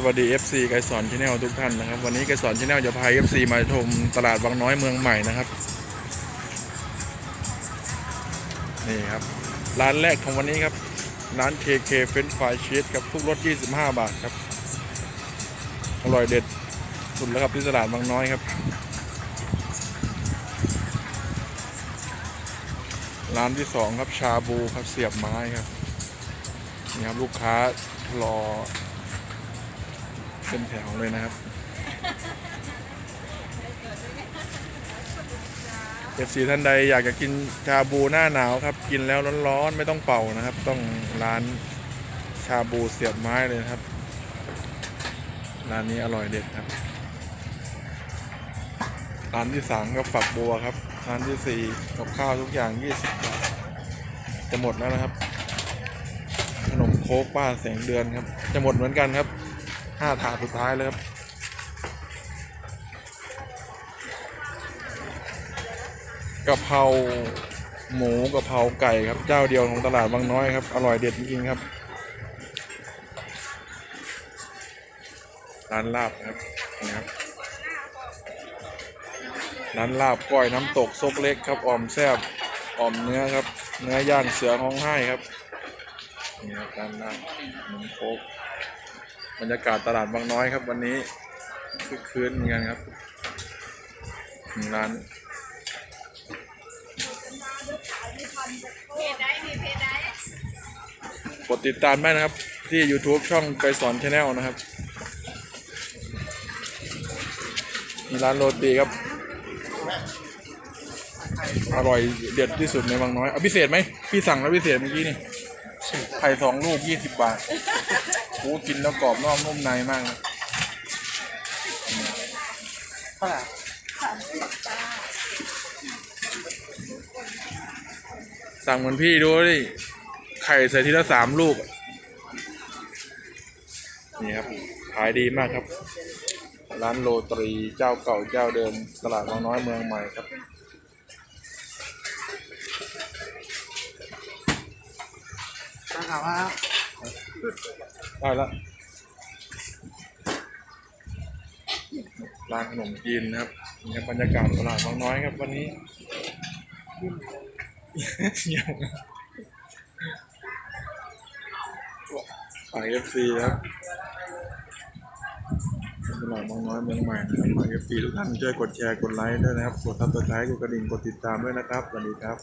สวัสดี FC ไกสอนชาแนลทุกท่านนะครับ วันนี้ไกสอนชาแนลจะพา FC มาชมตลาดบางน้อยเมืองใหม่นะครับ นี่ครับ ร้านแรกของวันนี้ครับ ร้าน KK French Fry Cheese ครับทุกรส 25 บาทครับ อร่อยเด็ดสุดแล้วครับที่ตลาดบางน้อยครับ ร้านที่สองครับชาบูครับเสียบไม้ครับนี่ครับลูกค้ารอ เป็นแถวเลยนะครับเอฟซีท่านใดอยากจะกินชาบูหน้าหนาวครับ กินแล้วร้อนๆไม่ต้องเป่านะครับ ต้องร้านชาบูเสียบไม้เลยนะครับ ร้านนี้อร่อยเด็ดครับ ร้านที่สามก็ฝักบัวครับ ร้านที่สี่กับข้าวทุกอย่างยี่สิบบาทจะหมดแล้วนะครับ ขนมโค้กป้าแสงเดือนครับ จะหมดเหมือนกันครับ ห้าถาดสุดท้ายเลยครับกะเพราหมูกะเพราไก่ครับเจ้าเดียวของตลาดบางน้อยครับ อร่อยเด็ดจริงครับ ร้านลาบครับนี่ครับร้านลาบก้อยน้ำตกซกเล็กครับอ่อมแซบอ่อมเนื้อครับ เนื้อย่างเสือห้องไห้ครับนี่ครับร้านลาบขนมโคก บรรยากาศตลาดบางน้อยครับ วันนี้คือคืนเหมือนกันครับถึงร้านกดติดตามได้นะครับ ที่ YouTube ช่องไกสอนชาแนลนะครับ มีร้านโรตีครับ อร่อยเด็ดที่สุดในบางน้อย เอาพิเศษไหม พี่สั่งแล้วพิเศษเมื่อกี้นี่ไข่สองลูกยี่สิบบาท โอ้กินแล้วกรอบนอกนุ่มในมากนะเท่าไหร่สั่งเหมือนพี่ดูดิ ไข่ใส่ทีละสามลูกอะนี่ครับ ขายดีมากครับ ร้านโรตรีเจ้าเก่าเจ้าเดิม ตลาดบางน้อยเมืองใหม่ครับตั้งถามว่า ได้แล้วร้านขนมจีนนะครับนี่ครับบรรยากาศตลาดบางน้อยครับวันนี้ยังฝากเอฟซีครับตลาดบางน้อยเมืองใหม่นะครับฝากเอฟซีทุกท่านช่วยกดแชร์กดไลค์ด้วยนะครับ กดซับสไครต์กดกระดิ่งกดติดตามด้วยนะครับสวัสดีครับ